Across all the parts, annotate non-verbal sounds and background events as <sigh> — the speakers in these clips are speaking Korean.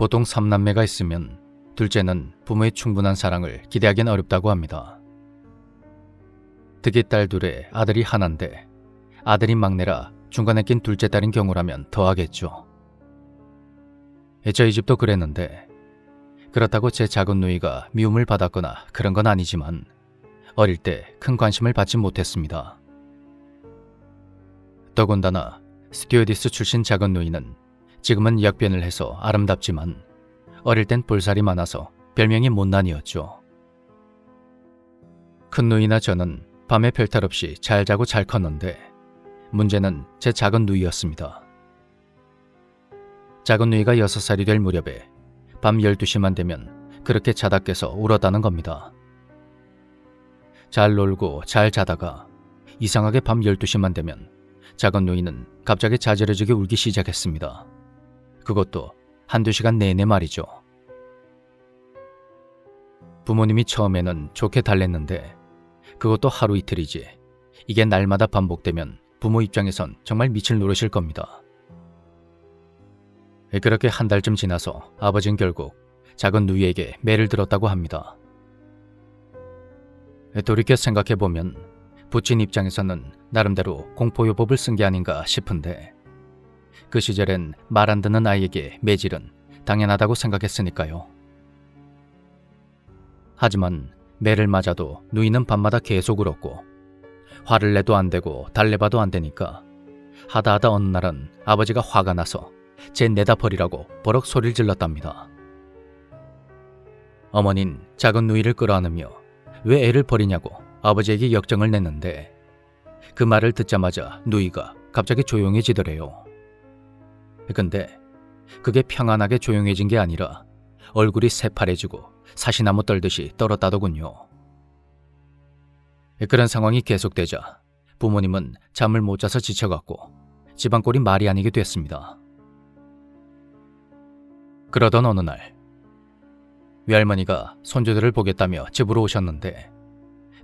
보통 3남매가 있으면 둘째는 부모의 충분한 사랑을 기대하기는 어렵다고 합니다. 특히 딸 둘에 아들이 하나인데 아들이 막내라 중간에 낀 둘째 딸인 경우라면 더하겠죠. 저희 집도 그랬는데 그렇다고 제 작은 누이가 미움을 받았거나 그런 건 아니지만 어릴 때 큰 관심을 받지 못했습니다. 더군다나 스튜어디스 출신 작은 누이는 지금은 역변을 해서 아름답지만 어릴 땐 볼살이 많아서 별명이 못난이었죠. 큰 누이나 저는 밤에 별탈 없이 잘 자고 잘 컸는데 문제는 제 작은 누이였습니다. 작은 누이가 6살이 될 무렵에 밤 12시만 되면 그렇게 자다 깨서 울었다는 겁니다. 잘 놀고 잘 자다가 이상하게 밤 12시만 되면 작은 누이는 갑자기 자지러지게 울기 시작했습니다. 그것도 한두 시간 내내 말이죠. 부모님이 처음에는 좋게 달랬는데 그것도 하루 이틀이지. 이게 날마다 반복되면 부모 입장에선 정말 미칠 노릇일 겁니다. 그렇게 한 달쯤 지나서 아버진 결국 작은 누이에게 매를 들었다고 합니다. 돌이켜 생각해보면 부친 입장에서는 나름대로 공포요법을 쓴 게 아닌가 싶은데 그 시절엔 말 안 듣는 아이에게 매질은 당연하다고 생각했으니까요. 하지만 매를 맞아도 누이는 밤마다 계속 울었고 화를 내도 안 되고 달래봐도 안 되니까 하다 하다 어느 날은 아버지가 화가 나서 제 내다 버리라고 버럭 소리를 질렀답니다. 어머닌 작은 누이를 끌어안으며 왜 애를 버리냐고 아버지에게 역정을 냈는데 그 말을 듣자마자 누이가 갑자기 조용해지더래요. 근데 그게 평안하게 조용해진 게 아니라 얼굴이 새파래지고 사시나무 떨듯이 떨었다더군요. 그런 상황이 계속되자 부모님은 잠을 못 자서 지쳐갔고 집안 꼴이 말이 아니게 됐습니다. 그러던 어느 날 외할머니가 손주들을 보겠다며 집으로 오셨는데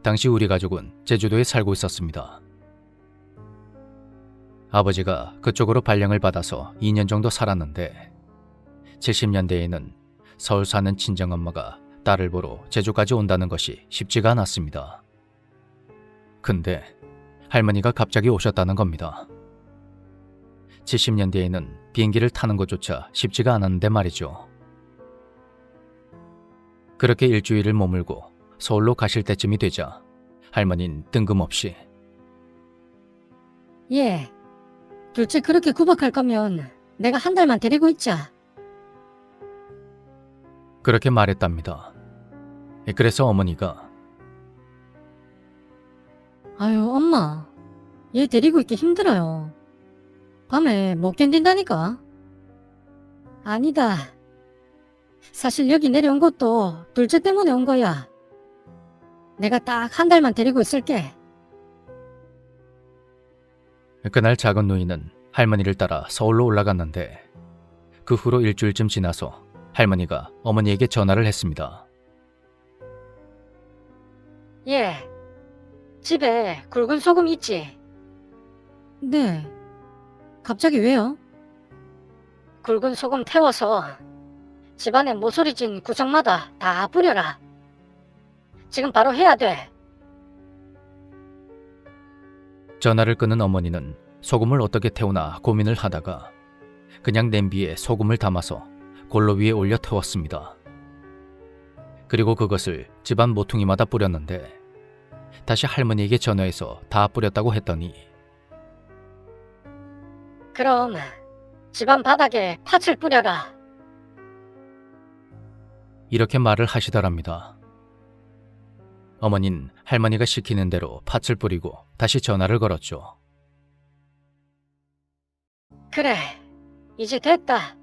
당시 우리 가족은 제주도에 살고 있었습니다. 아버지가 그쪽으로 발령을 받아서 2년 정도 살았는데 70년대에는 서울 사는 친정엄마가 딸을 보러 제주까지 온다는 것이 쉽지가 않았습니다. 근데 할머니가 갑자기 오셨다는 겁니다. 70년대에는 비행기를 타는 것조차 쉽지가 않았는데 말이죠. 그렇게 일주일을 머물고 서울로 가실 때쯤이 되자 할머니는 뜬금없이 예. 둘째 그렇게 구박할 거면 내가 한 달만 데리고 있자. 그렇게 말했답니다. 그래서 어머니가 아유, 엄마. 얘 데리고 있기 힘들어요. 밤에 못 견딘다니까. 아니다. 사실 여기 내려온 것도 둘째 때문에 온 거야. 내가 딱 한 달만 데리고 있을게. 그날 작은 누이는 할머니를 따라 서울로 올라갔는데 그 후로 일주일쯤 지나서 할머니가 어머니에게 전화를 했습니다. 예. 집에 굵은 소금 있지? 네. 갑자기 왜요? 굵은 소금 태워서 집안에 모서리 진 구석마다 다 뿌려라. 지금 바로 해야 돼. 전화를 끊은 어머니는 소금을 어떻게 태우나 고민을 하다가 그냥 냄비에 소금을 담아서 골로 위에 올려 태웠습니다. 그리고 그것을 집안 모퉁이마다 뿌렸는데 다시 할머니에게 전화해서 다 뿌렸다고 했더니 그럼 집안 바닥에 팥을 뿌려라. 이렇게 말을 하시더랍니다. 어머닌 할머니가 시키는 대로 팥을 뿌리고 다시 전화를 걸었죠. 그래. 이제 됐다.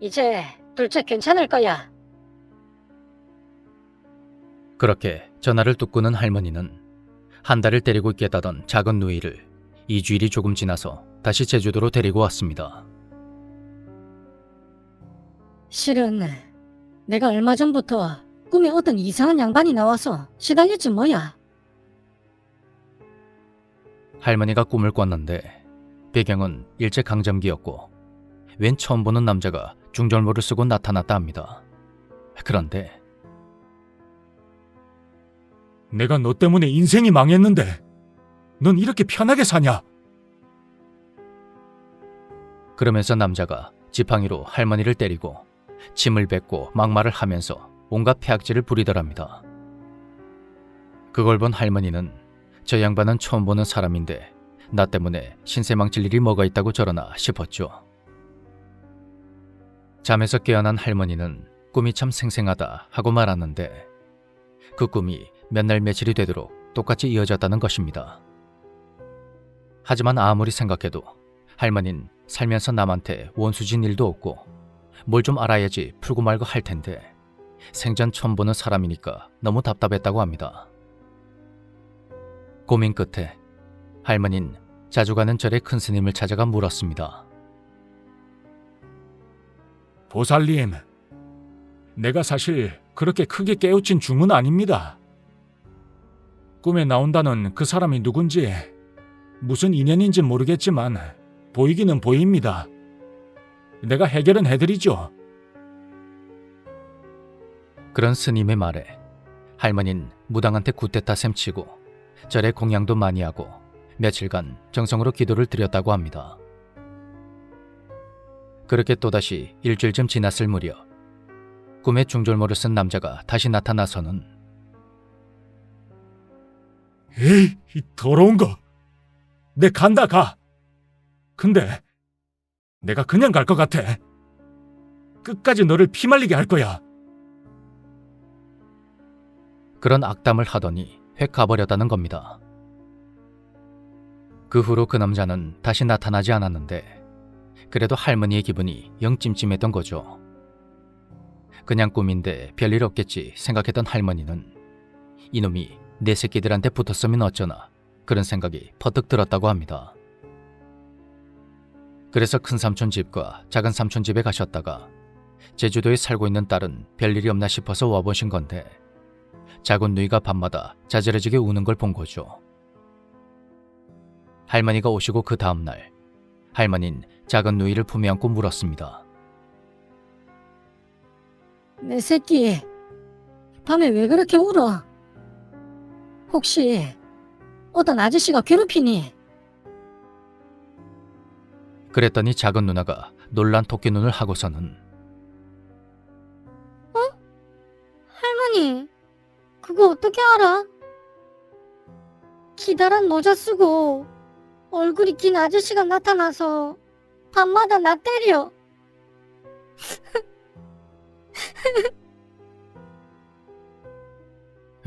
이제 둘째 괜찮을 거야. 그렇게 전화를 뚝고는 할머니는 한 달을 데리고 있겠다던 작은 누이를 2주일이 조금 지나서 다시 제주도로 데리고 왔습니다. 실은 내가 얼마 전부터 꿈에 어떤 이상한 양반이 나와서 시달렸지 뭐야. 할머니가 꿈을 꿨는데 배경은 일제강점기였고 웬 처음 보는 남자가 중절모를 쓰고 나타났다 합니다. 그런데 내가 너 때문에 인생이 망했는데 넌 이렇게 편하게 사냐? 그러면서 남자가 지팡이로 할머니를 때리고 침을 뱉고 막말을 하면서 온갖 폐악질을 부리더랍니다. 그걸 본 할머니는 저 양반은 처음 보는 사람인데 나 때문에 신세망칠 일이 뭐가 있다고 저러나 싶었죠. 잠에서 깨어난 할머니는 꿈이 참 생생하다 하고 말았는데 그 꿈이 몇 날 며칠이 되도록 똑같이 이어졌다는 것입니다. 하지만 아무리 생각해도 할머니는 살면서 남한테 원수진 일도 없고 뭘 좀 알아야지 풀고 말고 할 텐데 생전 처음 보는 사람이니까 너무 답답했다고 합니다. 고민 끝에 할머니는 자주 가는 절의 큰 스님을 찾아가 물었습니다. 보살님, 내가 사실 그렇게 크게 깨우친 중은 아닙니다. 꿈에 나온다는 그 사람이 누군지 무슨 인연인지 모르겠지만 보이기는 보입니다. 내가 해결은 해드리죠. 그런 스님의 말에 할머니는 무당한테 굿대타 셈치고 절에 공양도 많이 하고 며칠간 정성으로 기도를 드렸다고 합니다. 그렇게 또다시 일주일쯤 지났을 무렵 꿈에 중절모를 쓴 남자가 다시 나타나서는 에이, 이 더러운 거. 내 간다 가. 근데 내가 그냥 갈 것 같아. 끝까지 너를 피말리게 할 거야. 그런 악담을 하더니 획 가버렸다는 겁니다. 그 후로 그 남자는 다시 나타나지 않았는데 그래도 할머니의 기분이 영 찜찜했던 거죠. 그냥 꿈인데 별일 없겠지 생각했던 할머니는 이놈이 내 새끼들한테 붙었으면 어쩌나 그런 생각이 퍼뜩 들었다고 합니다. 그래서 큰 삼촌 집과 작은 삼촌 집에 가셨다가 제주도에 살고 있는 딸은 별일이 없나 싶어서 와보신 건데 작은 누이가 밤마다 자지러지게 우는 걸 본 거죠. 할머니가 오시고 그 다음날 할머니는 작은 누이를 품에 안고 물었습니다. 내 새끼, 밤에 왜 그렇게 울어? 혹시 어떤 아저씨가 괴롭히니? 그랬더니 작은 누나가 놀란 토끼 눈을 하고서는 할머니, 그거 어떻게 알아? 기다란 모자 쓰고 얼굴이 긴 아저씨가 나타나서 밤마다 나 때려. <laughs>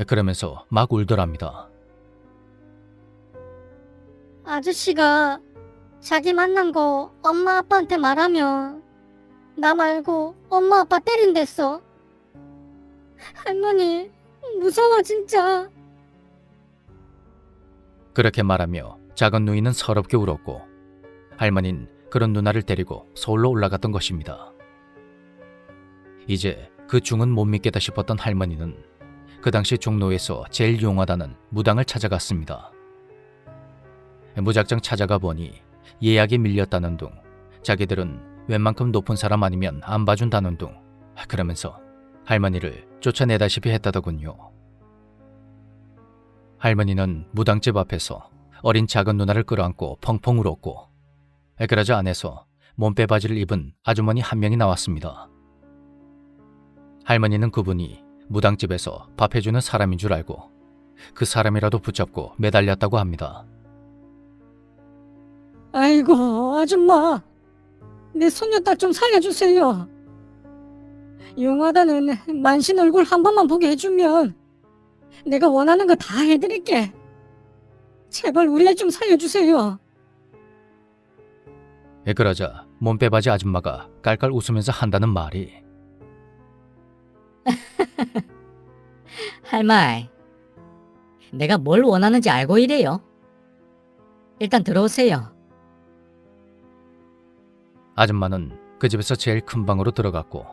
그러면서 막 울더랍니다. 아저씨가 자기 만난 거 엄마 아빠한테 말하면 나 말고 엄마 아빠 때린댔어. 할머니, 무서워 진짜. 그렇게 말하며 작은 누이는 서럽게 울었고 할머니는 그런 누나를 데리고 서울로 올라갔던 것입니다. 이제 그 중은 못 믿겠다 싶었던 할머니는 그 당시 종로에서 제일 용하다는 무당을 찾아갔습니다. 무작정 찾아가 보니 예약이 밀렸다는 둥 자기들은 웬만큼 높은 사람 아니면 안 봐준다는 둥 그러면서 할머니를 쫓아내다시피 했다더군요. 할머니는 무당집 앞에서 어린 작은 누나를 끌어안고 펑펑 울었고 그러자 안에서 몸빼 바지를 입은 아주머니 한 명이 나왔습니다. 할머니는 그분이 무당집에서 밥 해주는 사람인 줄 알고 그 사람이라도 붙잡고 매달렸다고 합니다. 아이고, 아줌마. 내 손녀딸 좀 살려주세요. 용하다는 만신 얼굴 한 번만 보게 해주면 내가 원하는 거 다 해드릴게. 제발 우리 애 좀 살려주세요. 예, 그러자 몸빼바지 아줌마가 깔깔 웃으면서 한다는 말이 <laughs> 할말, 내가 뭘 원하는지 알고 이래요. 일단 들어오세요. 아줌마는 그 집에서 제일 큰 방으로 들어갔고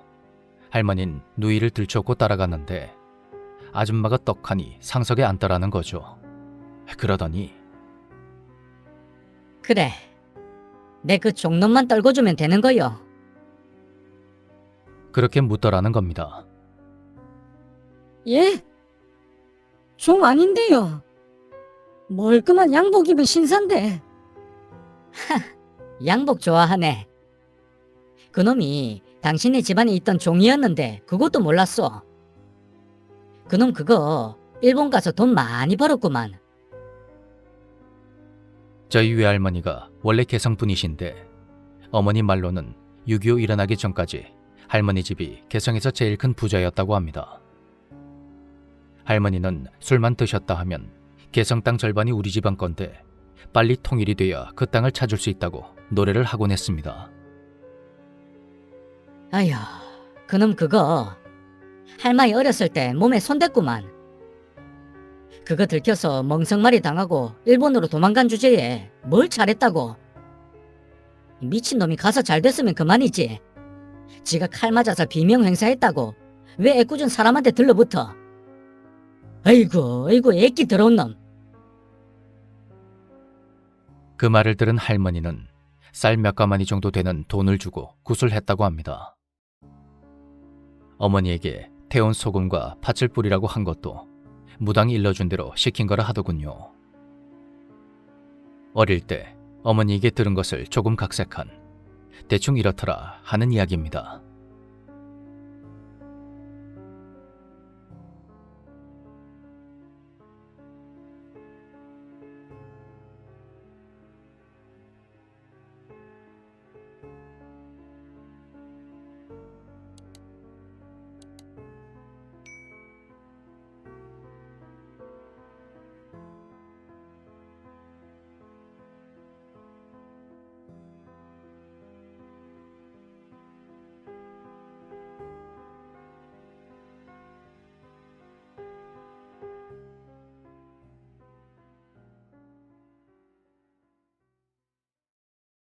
할머니는 누이를 들쫓고 따라갔는데 아줌마가 떡하니 상석에 앉더라는 거죠. 그러더니 그래, 내 그 종놈만 떨궈주면 되는 거요. 그렇게 묻더라는 겁니다. 예? 종 아닌데요. 멀끔한 양복 입은 신사인데. 양복 좋아하네. 그놈이 당신네 집안에 있던 종이었는데 그것도 몰랐어. 그놈 그거 일본 가서 돈 많이 벌었구만. 저희 외할머니가 원래 개성분이신데 어머니 말로는 6.25 일어나기 전까지 할머니 집이 개성에서 제일 큰 부자였다고 합니다. 할머니는 술만 드셨다 하면 개성 땅 절반이 우리 집안 건데 빨리 통일이 돼야 그 땅을 찾을 수 있다고 노래를 하곤 했습니다. 아휴, 그놈 그거 할머니 어렸을 때 몸에 손댔구만. 그거 들켜서 멍석말이 당하고 일본으로 도망간 주제에 뭘 잘했다고. 미친놈이 가서 잘 됐으면 그만이지. 지가 칼 맞아서 비명 행사했다고 왜 애꿎은 사람한테 들러붙어. 아이고, 아이고, 애기 더러운 놈. 그 말을 들은 할머니는 쌀 몇 가마니 정도 되는 돈을 주고 구슬했다고 합니다. 어머니에게 태운 소금과 팥을 뿌리라고 한 것도 무당이 일러준 대로 시킨 거라 하더군요. 어릴 때 어머니에게 들은 것을 조금 각색한 대충 이렇더라 하는 이야기입니다.